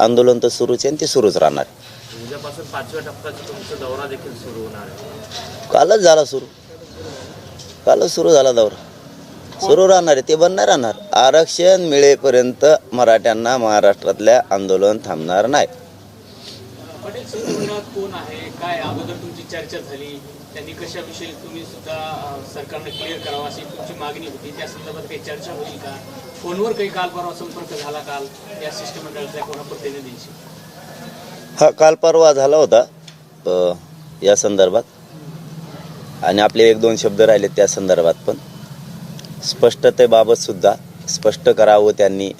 आंदोलन तर सुरूच आहे आणि ते सुरूच राहणार. आहे. उद्यापासून पाचव्या टप्प्याचा तुमचा दौरा देखील सुरू होणार आहे. कालच झाला सुरू. कालच सुरू झाला दौरा. सुरू राहणार आहे ते बंद नाही राहणार. आरक्षण मिळेपर्यंत मराठ्यांना महाराष्ट्रातल्या आंदोलन थांबणार नाही. पटेल शिष्टमंडळात कोण आहे? काय अगोदर तुमची चर्चा झाली? त्यांनी कशाविषयी तुम्ही सुद्धा सरकारने क्लिअर करावं अशी तुमची मागणी होती? त्या संदर्भात काही चर्चा होईल का? फोनवर काही काल परवा संपर्क झाला काल? या शिष्टमंडळातल्या कोणा प्रतिनिधींशी? हा काल परवा झाला होता या संदर्भात. आणि आपले एक दोन शब्द राहिले त्या संदर्भात पण. स्पष्टतेबाबत सुद्धा स्पष्ट करावं त्यांनी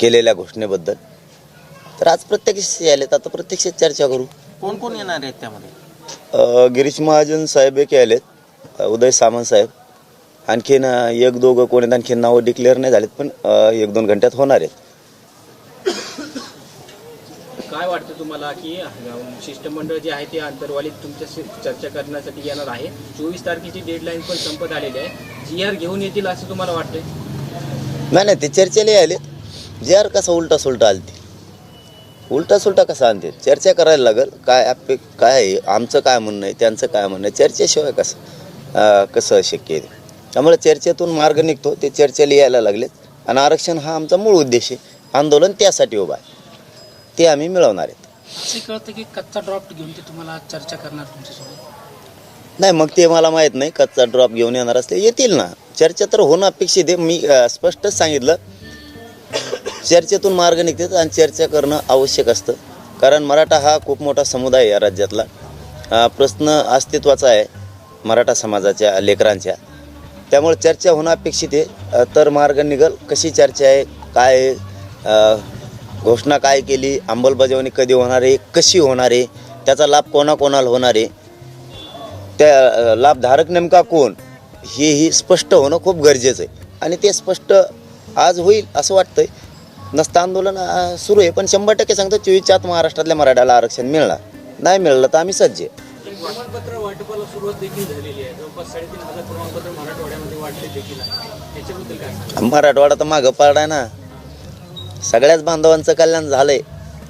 केलेल्या घोषणेबद्दल. तर आज प्रत्यक्ष आलेत आता प्रत्यक्ष चर्चा करू. कोण कोण येणार आहेत त्यामध्ये? गिरीश महाजन साहेब एक आलेत उदय सामंत साहेब. आणखीन एक दोघं कोणी आणखीन नावं डिक्लेअर नाही झालेत पण एक दोन घंट्यात होणार आहेत. काय वाटतं तुम्हाला की शिष्टमंडळ जे आहे ते आंतरवालीत तुमच्याशी चर्चा करण्यासाठी येणार आहे? चोवीस तारखेची डेडलाईन पण संपत आलेली आहे. जी आर घेऊन येतील असं तुम्हाला वाटतंय? नाही नाही ते चर्चेला आलेत जे आर कसा उलटा सुलटा आलते. उलटा सुलटा कसा आणते? चर्चा करायला लागल काय आपे काय आहे आमचं काय म्हणणं आहे त्यांचं काय म्हणणं आहे चर्चेशिवाय कसं? कसं शक्य आहे. त्यामुळे चर्चेतून मार्ग निघतो ते चर्चेला यायला लागलेत. आणि आरक्षण हा आमचा मूळ उद्देश आहे. आंदोलन त्यासाठी उभा आहे. ते आम्ही मिळवणार आहेत. कळतं की कच्चा ड्रॉफ्ट घेऊन ते तुम्हाला चर्चा करणार तुमच्यासोबत? नाही मग ते मला माहीत नाही. कच्चा ड्रॉप घेऊन येणार असले येतील ना. चर्चा तर होणं अपेक्षित आहे. मी स्पष्टच सांगितलं. चर्चेतून मार्ग निघतात आणि चर्चा करणं आवश्यक असतं. कारण मराठा हा खूप मोठा समुदाय आहे या राज्यातला. प्रश्न अस्तित्वाचा आहे मराठा समाजाच्या लेकरांच्या. त्यामुळे चर्चा होणं अपेक्षित आहे. तर मार्ग निघल. कशी चर्चा आहे? काय घोषणा काय केली? अंमलबजावणी कधी होणार आहे? कशी होणार आहे? त्याचा लाभ कोणाकोणाला होणार आहे? त्या लाभधारक नेमका कोण? हेही स्पष्ट होणं खूप गरजेचं आहे. आणि ते स्पष्ट आज होईल असं वाटतंय. नसतं आंदोलन सुरू आहे. पण शंभर टक्के सांगतो चोवीसच्या आत महाराष्ट्रातल्या मराठ्याला आरक्षण मिळणार. नाही मिळलं तर आम्ही सज्ज आहे. प्रमाणपत्र वाटपाला सुरुवात देखील झालेली आहे. जवळपास साडेतीन हजार प्रमाणपत्र मराठवाड्यामध्ये वाटले देखील आहे. त्याच्याबद्दल काय सांगा मराठवाडा तर मागं पाडाय ना. सगळ्याच बांधवांचं कल्याण झालंय.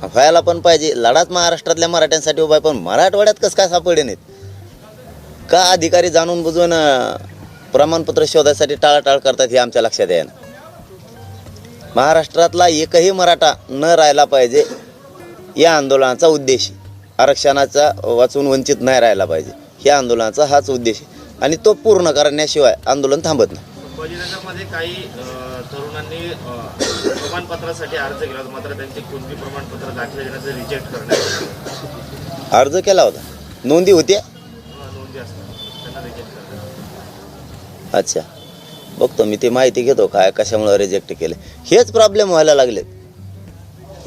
व्हायला पण पाहिजे. लढाच महाराष्ट्रातल्या मराठ्यांसाठी उभा आहे. पण मराठवाड्यात कसं काय सापडे नाहीत? का अधिकारी जाणून बुजून प्रमाणपत्र शोधायसाठी टाळाटाळ करतात हे आमच्या लक्षात ना? महाराष्ट्रातला एकही मराठा न राहायला पाहिजे या आंदोलनाचा उद्देश. आरक्षणाचा वाचून वंचित नाही राहायला पाहिजे. या आंदोलनाचा हाच उद्देश आणि तो पूर्ण करण्याशिवाय आंदोलन थांबत नाही. काही तरुणांनी प्रमाणपत्रासाठी अर्ज केला होता. मात्र त्यांची कोणती प्रमाणपत्र दाखल देण्याचं रिजेक्ट करण्यात अर्ज केला होता. नोंदी होत्या? नोंदी असतात. त्यांना रिजेक्ट करण्यात अच्छा. बघतो मी ती माहिती घेतो काय कशामुळे रिजेक्ट केले. हेच प्रॉब्लेम व्हायला लागलेत.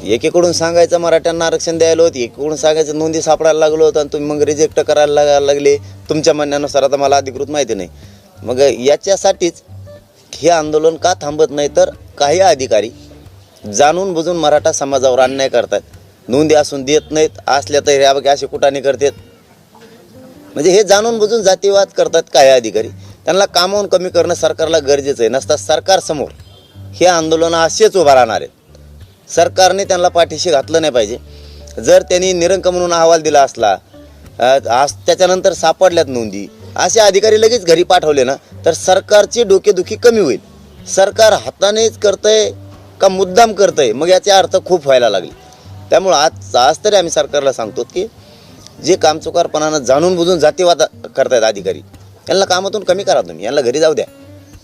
एकीकडून सांगायचं मराठ्यांना आरक्षण द्यायला होती एकीकडून सांगायचं नोंदी सापडायला लागलो होतं आणि तुम्ही मग रिजेक्ट करायला लागायला लागले. तुमच्या म्हणण्यानुसार आता मला अधिकृत माहिती नाही. मग याच्यासाठीच हे आंदोलन का थांबत नाही तर काही अधिकारी जाणून बुजून मराठा समाजावर अन्याय करतात नोंदी असून देत नाहीत असल्या तर ह्या बघा असे कुठाने करतात. म्हणजे हे जाणून बुजून जातीवाद करतात काही अधिकारी. त्यांना कामावून कमी करणं सरकारला गरजेचं आहे. नसता सरकारसमोर हे आंदोलनं असेच उभा राहणार आहेत. सरकारने त्यांना पाठीशी घातलं नाही पाहिजे. जर त्यांनी निरंक म्हणून अहवाल दिला असला आज त्याच्यानंतर सापडल्यात नोंदी. असे अधिकारी लगेच घरी पाठवले ना तर सरकारची डोकेदुखी कमी होईल. सरकार हातानेच करतंय का मुद्दाम करतंय? मग याचे अर्थ खूप व्हायला लागले. त्यामुळं आज आज तरी आम्ही सरकारला सांगतो की जे कामचुकारपणानं जाणून बुजून जातीवाद करतायत अधिकारी यांना कामातून कमी करा तुम्ही यांना घरी जाऊ द्या.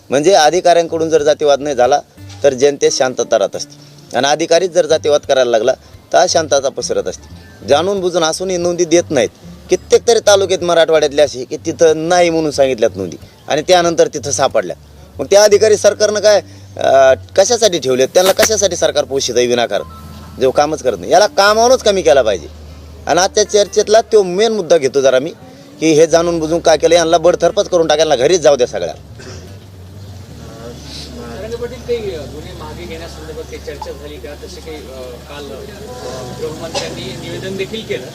म्हणजे अधिकाऱ्यांकडून जर जातीवाद नाही झाला तर जनतेत शांतता राहत असते. आणि अधिकारीच जर जातीवाद करायला लागला तर अशांतता पसरत असते. जाणून बुजून असूनही नोंदी देत नाहीत. कित्येक तरी तालुक्यात मराठवाड्यातले असे की तिथं नाही म्हणून सांगितल्यात नोंदी. आणि त्यानंतर तिथं सापडल्यात. मग त्या अधिकारी सरकारनं काय कशासाठी ठेवलेत? त्यांना कशासाठी सरकार पोषित आहे विनाकारण? जो कामच करत नाही. याला कामावरच कमी केला पाहिजे. आणि आजच्या चर्चेतला तो मेन मुद्दा घेतो जरा मी. की हे जाणून बुजून काय केलं यांना बडथरपच करून टाकायला घरीच जाऊ द्या सगळ्या. निवेदन देखील केलं.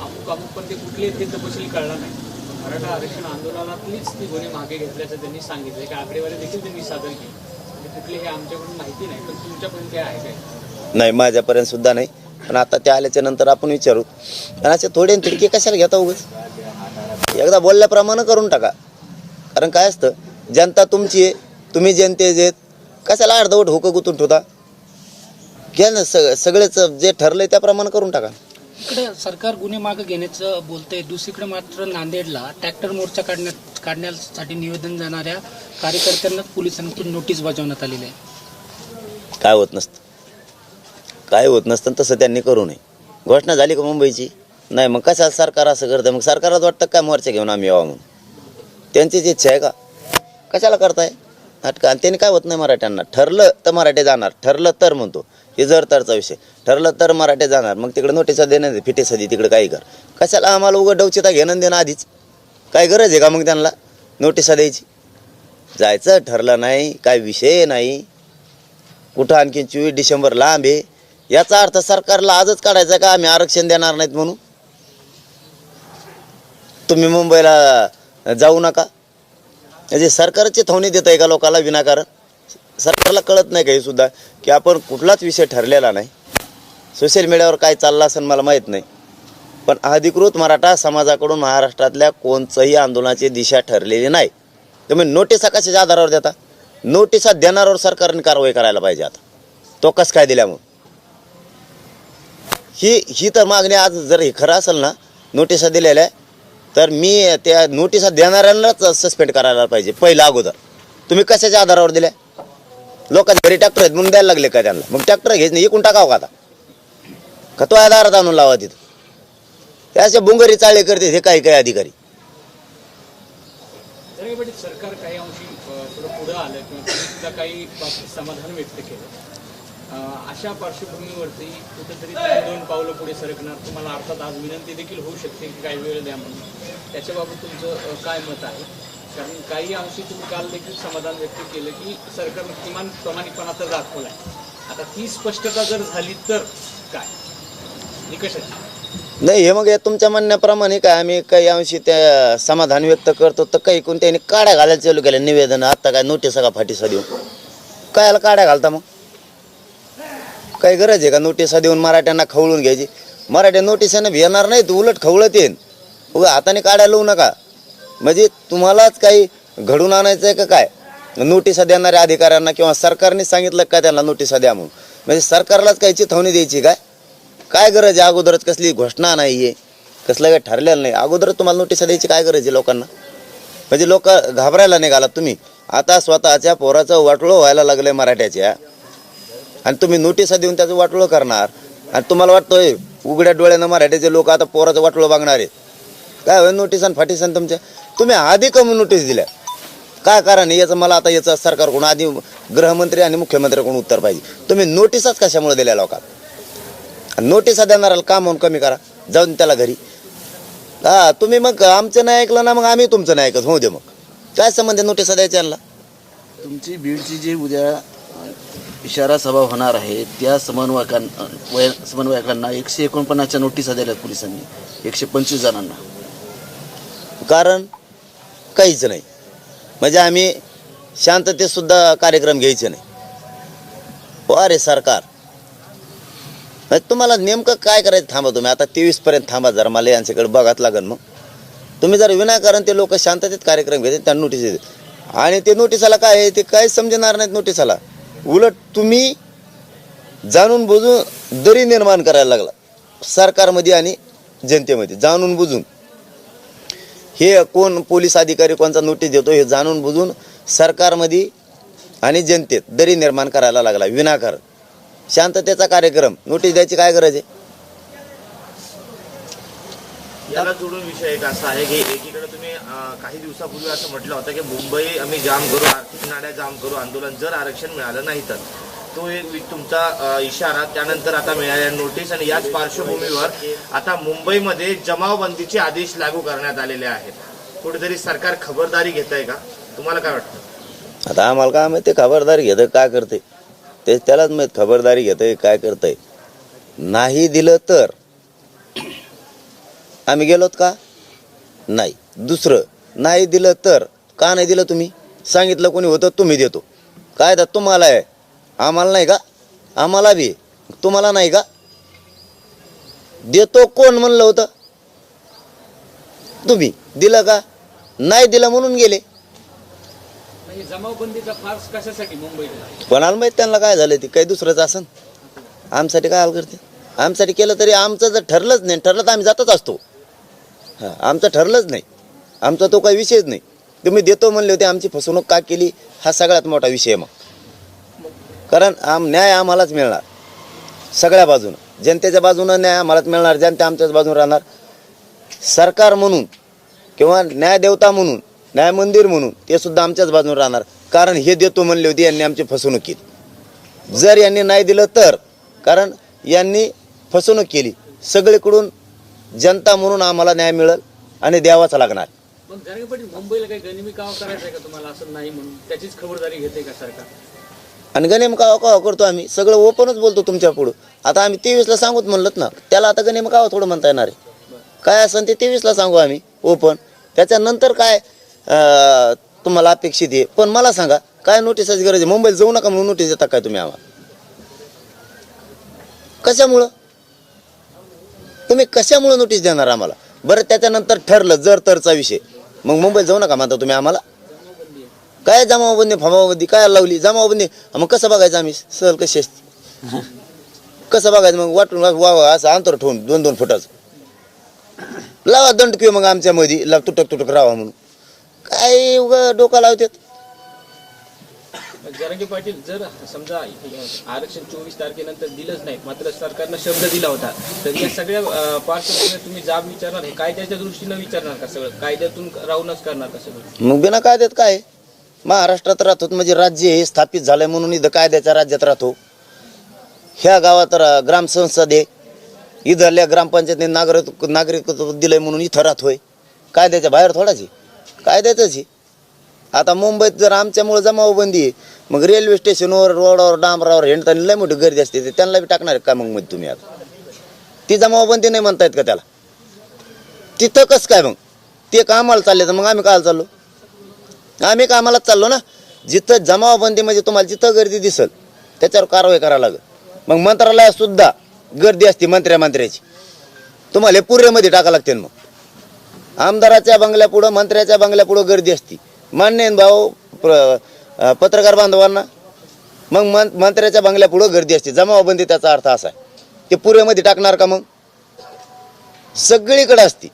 अमुक अमुक पण ते कुठले ते तपशील कळला नाही. मराठा आरक्षण आंदोलनातलीच ती गुन्हे मागे घेतल्याचं त्यांनी सांगितलं. की आकडेवारी देखील त्यांनी सादर केली. कुठले हे आमच्याकडून माहिती नाही पण तुमच्यापर्यंत काय आहे काय? नाही माझ्यापर्यंत सुद्धा नाही. पण आता ते आल्याच्यानंतर आपण विचारू. आणि असे थोडे तिडके कशाला घेता उगाच? एकदा बोलल्याप्रमाणे करून टाका. कारण काय असतं जनता तुमची आहे तुम्ही जनतेचे आहेत. कशाला अर्धवट होकं गुतून ठेवता? घ्या ना सग सगळेच जे ठरलंय त्याप्रमाणे करून टाका. इकडे सरकार गुन्हे मागे घेण्याचं बोलतंय. दुसरीकडे मात्र नांदेडला ट्रॅक्टर मोर्चा काढण्यात काढण्यासाठी निवेदन जाणाऱ्या कार्यकर्त्यांना पोलिसांकडून नोटीस बजावण्यात आलेली आहे. काय होत नसतं. काय होत नसतं तसं त्यांनी करू नये. घोषणा झाली का मुंबईची? नाही मग कशाला सरकार असं करतं मग सरकारला वाटतं काय मोर्चा घेऊन आम्ही यावं म्हणून? त्यांचीच इच्छा आहे का? कशाला करताय? नाटकं. आणि त्यांनी काय होत नाही मराठ्यांना? ठरलं तर मराठी जाणार. ठरलं तर म्हणतो. हे जर तरचा विषय. ठरलं तर मराठे जाणार. मग तिकडे नोटिसा देणं फिटे सधी तिकडे काही कर. कशाला आम्हाला उघड डवचिता घेणं देणं आधीच? काय गरज आहे का मग त्यांना? नोटिसा द्यायची. जायचं ठरलं नाही. काय विषय नाही. कुठं आणखी चोवीस डिसेंबर लांब आहे? याचा अर्थ सरकारला आजच काढायचा का आम्ही आरक्षण देणार नाहीत म्हणून? तुम्ही मुंबईला जाऊ नका. म्हणजे सरकारची थवणी देत आहे का लोकाला विनाकारण? सरकारला कळत नाही का हे सुद्धा की आपण कुठलाच विषय ठरलेला नाही. सोशल मीडियावर काय चाललं असेल मला माहीत नाही. पण अधिकृत मराठा समाजाकडून महाराष्ट्रातल्या कोणचंही आंदोलनाची दिशा ठरलेली नाही. तुम्ही नोटिसा कशाच्या आधारावर देता? नोटिसा देणाऱ्यावर सरकारने कारवाई करायला पाहिजे आता. तो कसं काय दिल्यामुळं ही ही तर मागणी आज जर हे खरं असेल ना नोटिसा दिलेल्या आहे तर मी त्या नोटिसा देणाऱ्यांनाच सस्पेंड करायला पाहिजे पहिला अगोदर. तुम्ही कशाच्या आधारावर दिल्या? लोकांच्या घरी ट्रॅक्टर आहेत म्हणून द्यायला लागले का त्यांना? मग ट्रॅक्टर घेत नाही इकून टाकावं का आता? का तो आधारात आणून लावा तिथं? ते असे बुंगरी चाळे करते हे काही काही अधिकारी. सरकार काही अंशी पुढे आलं किंवा काही समाधान व्यक्त केलं. अशा पार्श्वभूमीवरती कुठेतरी तुम्ही दोन पावलं पुढे सरकणार. तुम्हाला अर्थात आज विनंती देखील होऊ शकते की काही वेळ द्या म्हणून. त्याच्याबाबत तुमचं काय मत आहे? कारण काही अंशी तुम्ही काल देखील समाधान व्यक्त केलं की सरकारनं किमान प्रामाणिकपणा तर दाखवलाय आता ती स्पष्टता जर झाली तर काय? निकष नाही हे मग या तुमच्या म्हणण्याप्रमाणे काय? आम्ही काही अंशी त्या समाधान व्यक्त करतो तर काही कोणत्याने काड्या घालायला चालू केल्या निवेदन. आत्ता काय नोटीस का फाटीसा काय कायला काड्या घालता मग? काही गरज आहे का? नोटिसा देऊन मराठ्यांना खवळून घ्यायची. मराठ्या नोटिसानं नाही नाहीत उलट खवळत येईन. उगा हाताने काढायला लावू नका. म्हणजे तुम्हालाच काही घडून आणायचं आहे का काय? नोटिसा देणाऱ्या अधिकाऱ्यांना किंवा सरकारने सांगितलं का त्यांना नोटिसा द्या म्हणून? म्हणजे सरकारलाच काही चिथवणी द्यायची काय? काय गरज आहे? अगोदरच कसली घोषणा नाही आहे कसलं काही ठरलेलं नाही. अगोदरच तुम्हाला नोटिसा द्यायची काय गरज आहे लोकांना? म्हणजे लोक घाबरायला निघालात तुम्ही. आता स्वतःच्या पोराचं वाटोळं व्हायला लागलंय मराठ्याच्या. आणि तुम्ही नोटिसा देऊन त्याचं वाटोळं करणार. आणि तुम्हाला वाटतंय उघड्या डोळ्यानं मराठीचे लोक आता पोराचं वाटोळं बघणार आहेत. काय होईल नोटीस आणि तुमच्या? तुम्ही आधी कमी नोटीस दिल्या. काय कारण याचं मला आता याचं सरकारकडून आधी गृहमंत्री आणि मुख्यमंत्र्याकडून उत्तर पाहिजे. तुम्ही नोटिसाच कशामुळे दिल्या लोकांना? नोटिसा देणाऱ्याला का म्हणून कमी करा. जाऊन त्याला घरी. हा तुम्ही मग आमचं नाही ऐकलं ना मग आम्ही तुमचं नाही ऐकत. होऊ दे मग. काय संबंध आहे नोटिसा द्यायच्या तुमची बीडची जी उद्या इशारा सभा होणार आहे. त्या समन्वयकांना वय समन्वयकांना एकशे एकोणपन्नासच्या नोटिसा दिल्यात पोलिसांनी. एकशे पंचवीस जणांना. कारण काहीच नाही. म्हणजे आम्ही शांततेतसुद्धा कार्यक्रम घ्यायचे नाही. हो, अरे सरकार. म्हणजे तुम्हाला नेमकं काय करायचं थांबा तुम्ही. आता तेवीसपर्यंत थांबा जरा. मला यांच्याकडे बघात लागेल मग. तुम्ही जर विनाकारण ते लोक शांततेत कार्यक्रम घेते त्यांना नोटीस देते आणि ते नोटिसाला काय आहे? ते काय समजणार नाहीत नोटिसाला? उलट तुम्ही जाणून बुजून दरी निर्माण करायला लागला. सरकारमध्ये आणि जनतेमध्ये. जाणून बुजून. हे कोण पोलीस अधिकारी कोणचा नोटीस देतो हे जाणून बुजून सरकारमध्ये आणि जनतेत दरी निर्माण करायला लागला. विनाकारण. शांततेचा कार्यक्रम. नोटीस द्यायची काय गरज आहे? याला जोडून विषय एक असा आहे की एकीकडे तुम्ही काही दिवसापूर्वी असं म्हटलं होतं की मुंबई आम्ही जाम करू आर्थिक नाड्या जाम करू आंदोलन जर आरक्षण मिळालं नाही तर. तो एक वि- तुमचा इशारा त्यानंतर आता मिळालेल्या नोटीस आणि याच पार्श्वभूमीवर आता मुंबईमध्ये जमावबंदीचे आदेश लागू करण्यात आलेले आहेत. कुठेतरी सरकार खबरदारी घेत आहे का? तुम्हाला काय वाटतं? आता आम्हाला काय माहिती खबरदारी घेतं काय करते ते त्यालाच माहीत खबरदारी घेतंय काय करतंय? नाही दिलं तर आम्ही गेलोत का? नाही. दुसरं नाही दिलं तर का नाही दिलं तुम्ही? सांगितलं कोणी होतं तुम्ही देतो. काय तर तुम्हाला आहे. आम्हाला नाही का? आम्हाला बी तुम्हाला नाही का? देतो कोण म्हणलं होतं? तुम्ही. दिलं का? नाही दिलं म्हणून गेले. म्हणजे जमावबंदीचा फार्स कशासाठी मुंबईला? कोणाला माहीत त्यांना काय झालं ते? काही दुसरंच असन आमसाठी काय हाल करते? आमसाठी केलं तरी आमचं जर ठरलंच नाही ठरलं तर आम्ही जातच असतो. हां आमचं ठरलंच नाही. आमचा तो काही विषयच नाही. तुम्ही देतो म्हणले होते आमची फसवणूक का केली? हा सगळ्यात मोठा विषय मग. कारण आम न्याय आम्हालाच मिळणार. सगळ्या बाजूनं. जनतेच्या बाजूनं न्याय आम्हालाच मिळणार जनता आमच्याच बाजून राहणार. सरकार म्हणून किंवा न्यायदेवता म्हणून न्याय मंदिर म्हणून ते सुद्धा आमच्याच बाजून राहणार. कारण हे देतो म्हणले होते यांनी आमची फसवणूक केली. जर यांनी नाही दिलं तर कारण यांनी फसवणूक केली. सगळीकडून जनता म्हणून आम्हाला न्याय मिळेल आणि द्यावाच लागणार. मुंबईला काही गनिमी काव करायचा आहे का तुम्हाला? असं नाही म्हणून त्याचीच खबरदारी घेते का सरकार? आणि गणेम कावा कावा करतो आम्ही. सगळं ओपनच बोलतो तुमच्या पुढं. आता आम्ही तेवीसला सांगूत म्हणलं ना त्याला आता गणेम कावा थोडं म्हणता येणार आहे. काय असेल ते तेवीसला सांगू आम्ही ओपन. त्याच्यानंतर काय अं, तुम्हाला अपेक्षित आहे? पण मला सांगा काय नोटिसाची गरज आहे? मुंबईला जाऊ नका म्हणून नोटीस देता काय तुम्ही आम्हाला? कशामुळं? तुम्ही कशामुळं नोटीस देणार आम्हाला? बरं त्याच्यानंतर ठरलं जर तरचा विषय. मग मुंबईत जाऊ नका म्हणता तुम्ही आम्हाला. काय जमावबंदी फमावबंदी काय लावली? जमावबंदी. मग कसं बघायचं आम्ही? सहल कशी असते? कसं बघायचं? मग वाटून वा वा असं अंतर ठेवून दोन दोन फुटाचं. लावा दंड किंवा मग आमच्या मध्ये तुटक तुटक राहा म्हणून. काय उग डोका लावतात? जरांगे पाटील जर समजा आरक्षण चोवीस तारखेनंतर दिलंच नाही मात्र सरकारनं शब्द दिला होता तर या सगळ्या पार्श्वभूमीवर तुम्ही जाब विचारणार हे कायद्याच्या दृष्टीनं विचारणार का सगळं? कायद्यातून राहूनच करणार का सगळं? मग बिना कायद्यात काय? महाराष्ट्रात राहतो म्हणजे राज्य हे स्थापित झालंय म्हणून इथं कायद्याच्या राज्यात राहतो. ह्या गावात रा- ग्रामसंसद आहे. इथल्या ग्रामपंचायतीने नागरिक नागरिकत्व दिलंय म्हणून इथं राहतोय. कायद्याच्या बाहेर थोडाच आहे. कायद्यातच आहे. आता मुंबईत जर आमच्यामुळे जमावबंदी आहे मग रेल्वे स्टेशनवर रोडावर डांबरावर हिंडताना लय मोठी गर्दी असते ते त्यांना बी टाकणार का मग मध्ये तुम्ही आता? ती जमावबंदी नाही म्हणतायत का त्याला? तिथं कसं काय मग? ते कामाला चालले तर मग आम्ही काल चाललो? आम्ही कामालाच चाललो ना? जिथं जमावबंदी म्हणजे तुम्हाला जिथं गर्दी दिसल त्याच्यावर कारवाई करावं लागेल. मग मंत्रालयात सुद्धा गर्दी असते मंत्र्या मंत्र्याची. तुम्हाला हे टाकावं लागते मग. आमदाराच्या बंगल्यापुढं मंत्र्याच्या बंगल्यापुढं गर्दी असती. मान्य आहे भाऊ? प्र- पत्रकार बांधवांना? मग मं मंत्र्याच्या बंगल्यापुढं गर्दी असते. जमावबंदी त्याचा अर्थ असा आहे. ते पूर्वेमध्ये टाकणार का मग? सगळीकडे असती.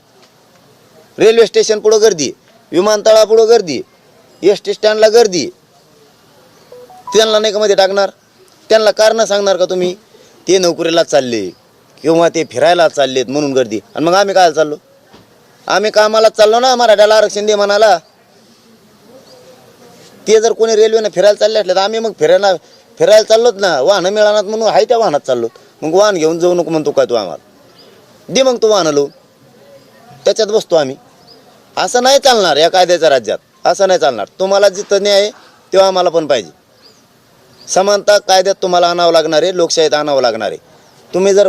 रेल्वे स्टेशन पुढं गर्दी आहे. विमानतळापुढं गर्दी आहे. एस टी स्टँडला गर्दी आहे. त्यांना नाही का मध्ये टाकणार? त्यांना कारणं सांगणार का तुम्ही? ते नोकरीला चालले किंवा ते फिरायला चाललेत म्हणून गर्दी आणि मग आम्ही काय चाललो? आम्ही कामाला चाललो ना मराठ्याला आरक्षण दे म्हणाला. ते जर कोणी रेल्वेनं फिरायला चालले असले तर आम्ही मग फिरायला फिरायला चाललोत ना. वाहनं मिळणार म्हणून आहे त्या वाहनात चाललो मग वाहन घेऊन जाऊ नको म्हणतो काय तू आम्हाला? दे मग तू वाहनं लो त्याच्यात बसतो आम्ही. असं नाही चालणार या कायद्याच्या राज्यात. असं नाही चालणार. तुम्हाला जिथं न्याय आहे, तेव्हा आम्हाला पण पाहिजे. समानता कायद्यात तुम्हाला आणावं लागणार आहे लोकशाहीत आणावं लागणार आहे. तुम्ही जर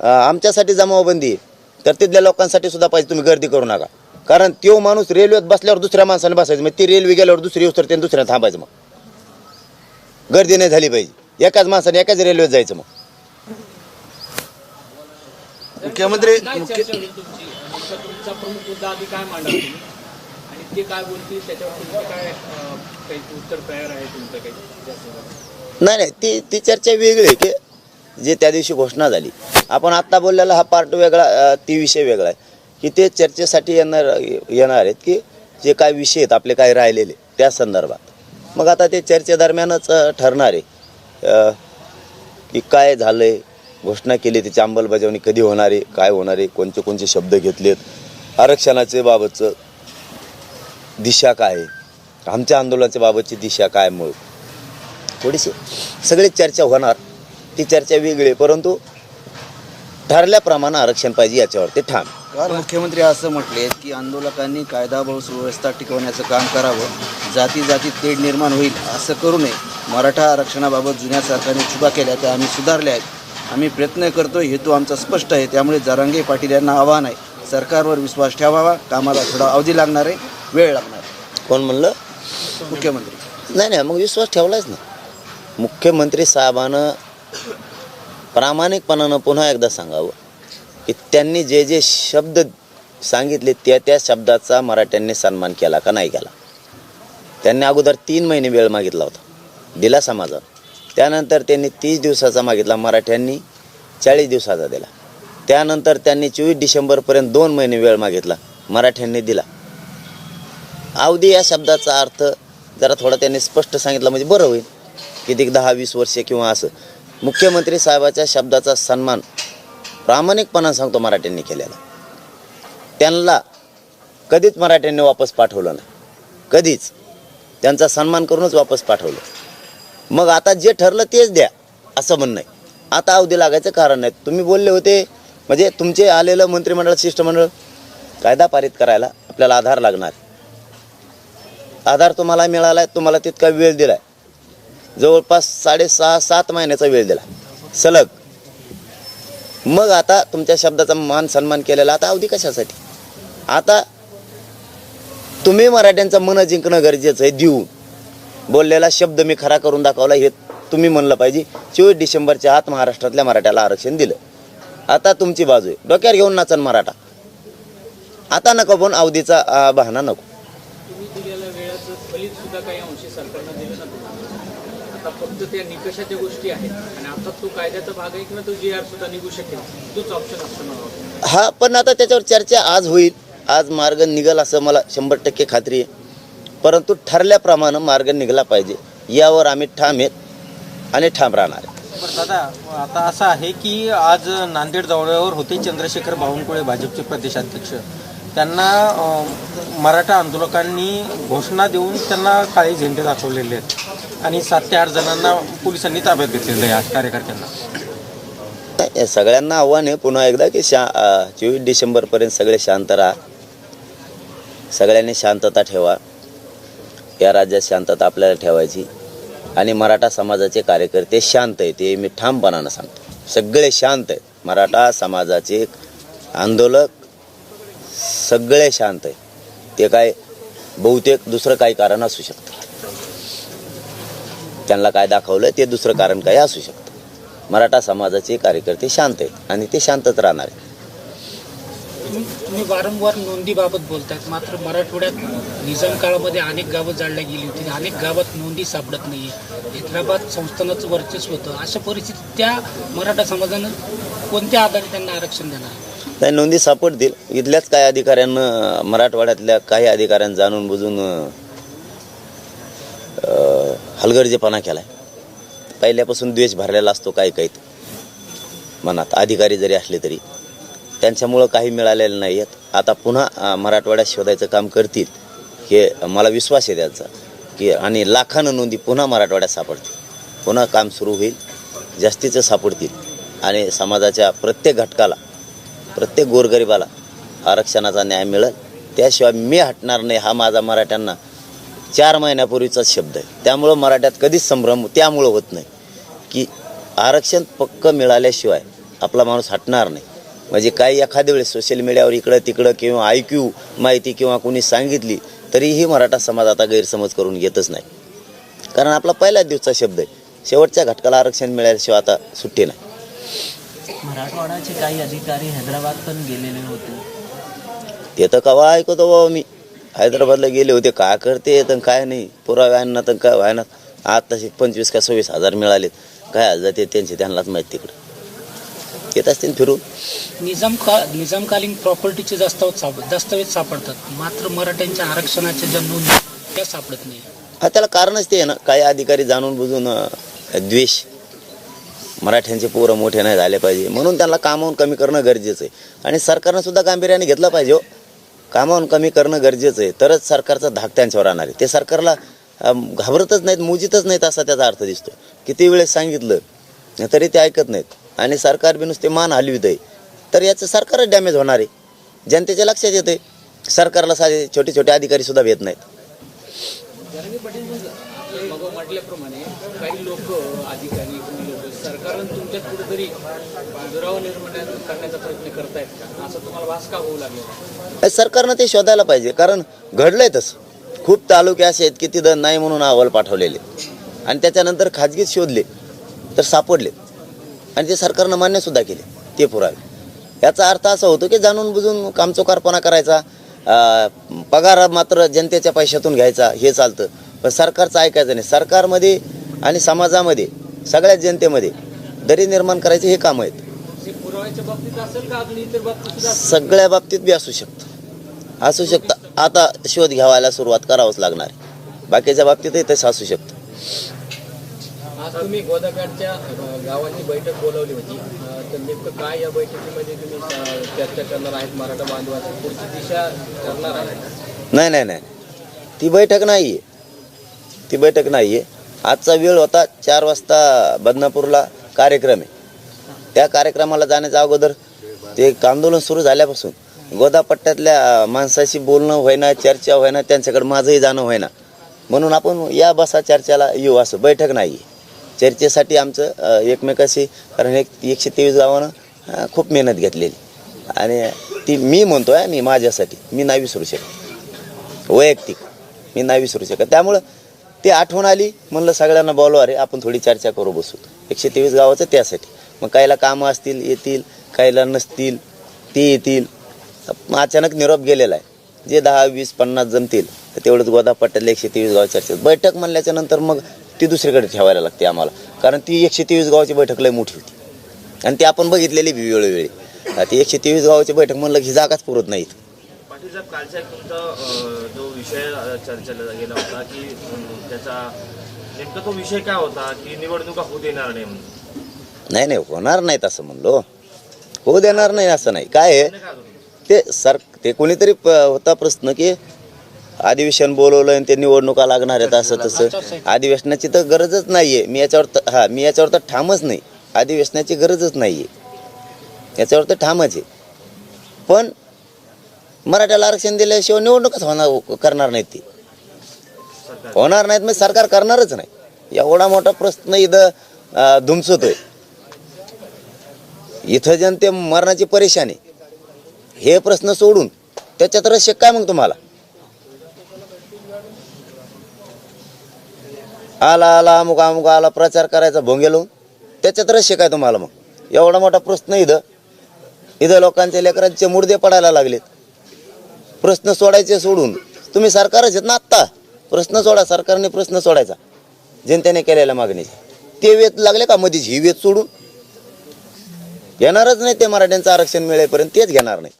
आमच्यासाठी जमावबंदी आहे तर तिथल्या लोकांसाठी सुद्धा पाहिजे. तुम्ही गर्दी करू नका. कारण तो माणूस रेल्वेत बसल्यावर दुसऱ्या माणसाने बसायचं. मग ती रेल्वे गेल्यावर दुसरी तर त्याने दुसऱ्या थांबायचं मग. गर्दी नाही झाली पाहिजे. एकाच माणसाने एकाच रेल्वेत जायचं मग. मुख्यमंत्री आणि नाही नाही ती ती चर्चा वेगळी आहे की जे त्या दिवशी घोषणा झाली. आपण आत्ता बोललेला हा पार्ट वेगळा ती विषय वेगळा आहे. की ते चर्चेसाठी येणार येणार आहेत की जे काय विषय आहेत आपले काय राहिलेले त्या संदर्भात. मग आता ते चर्चेदरम्यानच ठरणार आहे. की काय झालं आहे घोषणा केली त्याची अंमलबजावणी कधी होणार आहे काय होणार आहे कोणते कोणते शब्द घेतलेत आरक्षणाचे बाबतचं दिशा काय आहे आमच्या आंदोलनाच्या बाबतची दिशा काय मग? थोडीशी सगळी चर्चा होणार ती चर्चा वेगळी आहे परंतु ठरल्याप्रमाणे आरक्षण पाहिजे याच्यावर ते ठाम काल मुख्यमंत्री असं म्हटले की आंदोलकांनी कायदा व सुव्यवस्था टिकवण्याचं काम करावं जाती जातीत तेढ निर्माण होईल असं करू नये. मराठा आरक्षणाबाबत जुन्या सरकारने चुका केल्या त्या आम्ही सुधारल्या आहेत. आम्ही प्रयत्न करतोय हेतू आमचा स्पष्ट आहे त्यामुळे जरांगे पाटील यांना आव्हान आहे. सरकारवर विश्वास ठेवावा कामाला थोडा अवधी लागणार आहे वेळ लागणार. कोण म्हणलं? मुख्यमंत्री. नाही नाही मग विश्वास ठेवलाच ना. मुख्यमंत्री साहेबानं प्रामाणिकपणानं पुन्हा एकदा सांगावं. की त्यांनी जे जे शब्द सांगितले त्या त्या शब्दाचा मराठ्यांनी सन्मान केला का नाही केला? त्यांनी अगोदर तीन महिने वेळ मागितला होता दिला समाजात. त्यानंतर त्यांनी तीस दिवसाचा मागितला मराठ्यांनी चाळीस दिवसाचा दिला. त्यानंतर त्यांनी चोवीस डिसेंबरपर्यंत दोन महिने वेळ मागितला मराठ्यांनी दिला. अवधी या शब्दाचा अर्थ जरा थोडा त्यांनी स्पष्ट सांगितला म्हणजे बरं होईल. किती दहा वीस वर्षे किंवा असं. मुख्यमंत्री साहेबाच्या शब्दाचा सन्मान प्रामाणिकपणा सांगतो मराठ्यांनी केलेला. त्यांना कधीच मराठ्यांनी वापस पाठवलं नाही. कधीच. त्यांचा सन्मान करूनच वापस पाठवलं. मग आता जे ठरलं तेच द्या असं म्हणणं आहे. आता अवधी लागायचं कारण नाही. तुम्ही बोलले होते म्हणजे तुमचे आलेलं मंत्रिमंडळ शिष्टमंडळ कायदा पारित करायला आपल्याला आधार लागणार. आधार तुम्हाला मिळाला आहे तुम्हाला तितका वेळ दिला आहे जवळपास साडेसहा सात महिन्याचा वेळ दिला सलग. मग आता तुमच्या शब्दाचा मान सन्मान केलेला आता अवधी कशासाठी? आता तुम्ही मराठ्यांचं मन जिंकणं गरजेचं आहे देऊन बोललेला शब्द मी खरा करून दाखवला हे तुम्ही म्हणलं पाहिजे. चोवीस डिसेंबरच्या आत महाराष्ट्रातल्या मराठ्याला आरक्षण दिलं. आता तुमची बाजू आहे. डोक्यावर घेऊन नाचन मराठा. आता नको पण अवधीचा अं, बहाणा नको. आता फक्त त्या निकषाच्या गोष्टी आहेत. आणि आता तो कायद्याचा भाग आहे किंवा तो जी आर सुद्धा निघू शकेल. तोच ऑप्शन असतो मला. हा पण आता त्याच्यावर चर्चा आज होईल. आज मार्ग निघल असं मला शंभर टक्के खात्री आहे. परंतु ठरल्याप्रमाणे मार्ग निघाला पाहिजे. यावर आम्ही ठाम आहेत आणि ठाम राहणार आहे बरं दादा आता असं आहे की आज नांदेड दौऱ्यावर होते चंद्रशेखर बावनकुळे भाजपचे प्रदेशाध्यक्ष. त्यांना मराठा आंदोलकांनी घोषणा देऊन त्यांना काळे झेंडे दाखवलेले आहेत. आणि सात ते आठ जणांना पोलिसांनी ताब्यात घेतलेलं आहे आज कार्यकर्त्यांना सगळ्यांना आव्हान आहे पुन्हा एकदा की शा चोवीस डिसेंबरपर्यंत सगळे शांत राहा. सगळ्यांनी शांतता ठेवा. या राज्यात शांतता आपल्याला ठेवायची. आणि मराठा समाजाचे कार्यकर्ते शांत आहेत ते मी ठामपणानं सांगतो. सगळे शांत आहेत. मराठा समाजाचे आंदोलक सगळे शांत आहे. ते काय बहुतेक दुसरं काही कारण असू शकतं. त्यांना काय दाखवलं ते दुसरं कारण काय असू शकतं. मराठा समाजाचे कार्यकर्ते शांत आहेत आणि ते शांतच राहणार आहेत. तुम्ही वारंवार नोंदीबाबत बोलतात मात्र मराठवाड्यात निजाम काळामध्ये अनेक गावं जाळल्या गेली होती. अनेक गावात नोंदी सापडत नाही हैदराबाद संस्थानाचं वर्चस्व होतं. अशा परिस्थितीत त्या मराठा समाजानं कोणत्या आधारे त्यांना आरक्षण देणार? नाही नोंदी सापडतील. इथल्याच काही अधिकाऱ्यांना मराठवाड्यातल्या काही अधिकाऱ्यांना जाणून बुजून हलगर्जीपणा केला आहे केलाय. पहिल्यापासून द्वेष भरलेला असतो काही काही मनात. अधिकारी जरी असले तरी. त्यांच्यामुळं काही मिळालेलं नाही आहेत आता पुन्हा मराठवाड्यात शोधायचं काम करतील हे मला विश्वास आहे त्यांचा. की आणि लाखानं नोंदी पुन्हा मराठवाड्यात सापडतील. पुन्हा काम सुरू होईल जास्तीचं सापडतील. आणि समाजाच्या प्रत्येक घटकाला प्रत्येक गोरगरिबाला आरक्षणाचा न्याय मिळेल. त्याशिवाय मी हटणार नाही हा माझा मराठ्यांना चार महिन्यापूर्वीचाच शब्द आहे. त्यामुळं मराठ्यात कधीच संभ्रम त्यामुळं होत नाही. की आरक्षण पक्क मिळाल्याशिवाय आपला माणूस हटणार नाही. म्हणजे काही एखाद्या वेळेस सोशल मीडियावर इकडं तिकडं किंवा ऐक्यू माहिती किंवा कोणी सांगितली तरीही मराठा समाज आता गैरसमज करून घेतच नाही. कारण आपला पहिल्याच दिवसचा शब्द आहे. शेवटच्या घटकाला आरक्षण मिळाल्याशिवाय आता सुट्टी नाही. मराठवाड्याचे काही अधिकारी हैदराबाद पण गेलेले होते. ते तर कवा ऐकतो बाबा मी. हैदराबादला गेले होते काय करते तर काय नाही. पुरावे आणणार तर काय व्हायना. आज तसे पंचवीस का सव्वीस हजार मिळालेत. काय आज जाते त्यांचे त्यांनाच माहीत तिकडं. येत असतील फिरून. निजाम का निजामकालीन प्रॉपर्टीचे दस्तावेज दस्तावेज सापडतात. मात्र मराठ्यांच्या आरक्षणाच्या ज्या नोंदी त्या सापडत नाही. हा त्याला कारणच ते आहे ना. काही अधिकारी जाणून बुजून द्वेष. मराठ्यांचे पोरं मोठे नाही झाले पाहिजे. म्हणून त्यांना कामावून कमी करणं गरजेचं आहे. आणि सरकारनं सुद्धा गांभीर्याने घेतलं पाहिजे हो. कामावून कमी करणं गरजेचं आहे. तरच सरकारचा धाक त्यांच्यावर राहणार आहे. ते सरकारला घाबरतच नाहीत मुजितच नाहीत असा त्याचा अर्थ दिसतो किती वेळेस सांगितलं तरी ते ऐकत नाहीत. आणि सरकार बी नुसते मान हलवीत आहे. तर याचं सरकारच डॅमेज होणार आहे. जनतेच्या लक्षात येते सरकारला साधे छोटे छोटे अधिकारी सुद्धा भेट नाहीत. म्हटल्याप्रमाणे काही लोक अधिकारी कारण सरकारनं तुमच्यात कुठेतरी दुराव निर्माण करण्याचा प्रयत्न करतायत. का असं तुम्हाला भास का होऊ लागेल? सरकारनं ते शोधायला पाहिजे कारण घडलंय तसं. खूप तालुके असे आहेत की तिथं नाही म्हणून अहवाल पाठवलेले. आणि त्याच्यानंतर खाजगीत शोधले तर सापडले. आणि ते सरकारनं मान्यसुद्धा केले ते पुरावे. याचा अर्थ असा होतो की जाणून बुजून कामचोकारपणा करायचा पगार मात्र जनतेच्या पैशातून घ्यायचा हे चालतं. पण सरकारचं ऐकायचं नाही. सरकारमध्ये आणि समाजामध्ये सगळ्याच जनतेमध्ये दरी निर्माण करायचे हे काम आहेत? सगळ्या बाबतीत बी असू शकतं. असू शकतं. आता शोध घ्यावायला सुरुवात करावंच लागणार बाकीच्या बाबतीतही तसं असू शकतं. आज तुम्ही गोदाकाठच्या अं, गावांनी बैठक बोलावली होती. अं, तर नेमकं काय या बैठकीमध्ये तुम्ही अं, चर्चा करणार आहेत? मराठा बांधवाची पुढची दिशा ठरणार आहे नाही नाही नाही. ती बैठक नाही आहे ती बैठक नाही आहे आजचा वेळ होता चार वाजता बदनापूरला. कार्यक्रम आहे. त्या कार्यक्रमाला जाण्याच्या अगोदर ते एक आंदोलन सुरू झाल्यापासून गोदापट्ट्यातल्या माणसाशी बोलणं होईना चर्चा होईना त्यांच्याकडे माझंही जाणं होईना. म्हणून आपण या बसा चर्चेला येऊ असं. बैठक नाही चर्चेसाठी आमचं एकमेकाशी कारण एक एकशे तेवीस गावानं खूप मेहनत घेतलेली. आणि ती मी म्हणतो आहे मी माझ्यासाठी. मी नाही विसरू शकत. वैयक्तिक. मी नाही विसरू शकत. त्यामुळं ती आठवण आली. म्हणलं सगळ्यांना बोलवा रे आपण थोडी चर्चा करू बसू. एकशे तेवीस गावाचं त्यासाठी. मग काहीला कामं असतील येतील काहीला नसतील ते येतील. मग अचानक निरोप गेलेला आहे. जे दहा वीस पन्नास जमतील तर तेवढंच गोदा पट्ट्यातले एकशे तेवीस गाव चर्चेत बैठक म्हणल्याच्या नंतर मग ती दुसरीकडे ठेवायला लागते आम्हाला. कारण ती एकशे तेवीस गावाची बैठक लय मोठी होती. आणि ती आपण बघितलेली बी वेळोवेळी. आता ती एकशे तेवीस गावाची बैठक म्हणलं की जागाच पुरत नाहीत. कालचा एक तुमचा जो विषय चर्चेला गेला होता की त्याचा नेमका तो विषय काय होता की निवडणुका होऊ देणार नाही नाही नाही होणार नाहीत असं म्हणलो. होऊ देणार नाही असं नाही. काय आहे? होतं? ते सर ते कोणीतरी प- होता प्रश्न की अधिवेशन बोलवलं आणि ते निवडणुका लागणार आहेत असं तसं. अधिवेशनाची तर गरजच नाही आहे मी याच्यावर तर हां मी याच्यावर तर ठामच नाही. अधिवेशनाची गरजच नाही आहे याच्यावर तर ठामच आहे. पण मराठ्याला आरक्षण दिल्याशिवाय निवडणूकच होणार करणार नाहीत ती. होणार नाहीत म्हणजे सरकार करणारच नाही. एवढा मोठा प्रश्न इथं धुमसतोय. इथं जनते मरणाची परेशानी. हे प्रश्न सोडून त्याच्यात रस्य काय मग तुम्हाला? आला आला अमुक अमुक आला प्रचार करायचा भोंगे लावून त्याच्यात रस्य काय तुम्हाला मग? एवढा मोठा प्रश्न इथं. इथं लोकांच्या लेकरांचे मुर्दे पडायला लागलेत. प्रश्न सोडायचे सोडून. तुम्ही सरकारच आहेत ना आत्ता? प्रश्न सोडा सरकारने प्रश्न सोडायचा. जनतेने केलेल्या मागणीचे. ते वेत लागले का मधीच? ही वेत सोडून. घेणारच नाही ते मराठ्यांचं आरक्षण मिळेपर्यंत तेच घेणार नाही.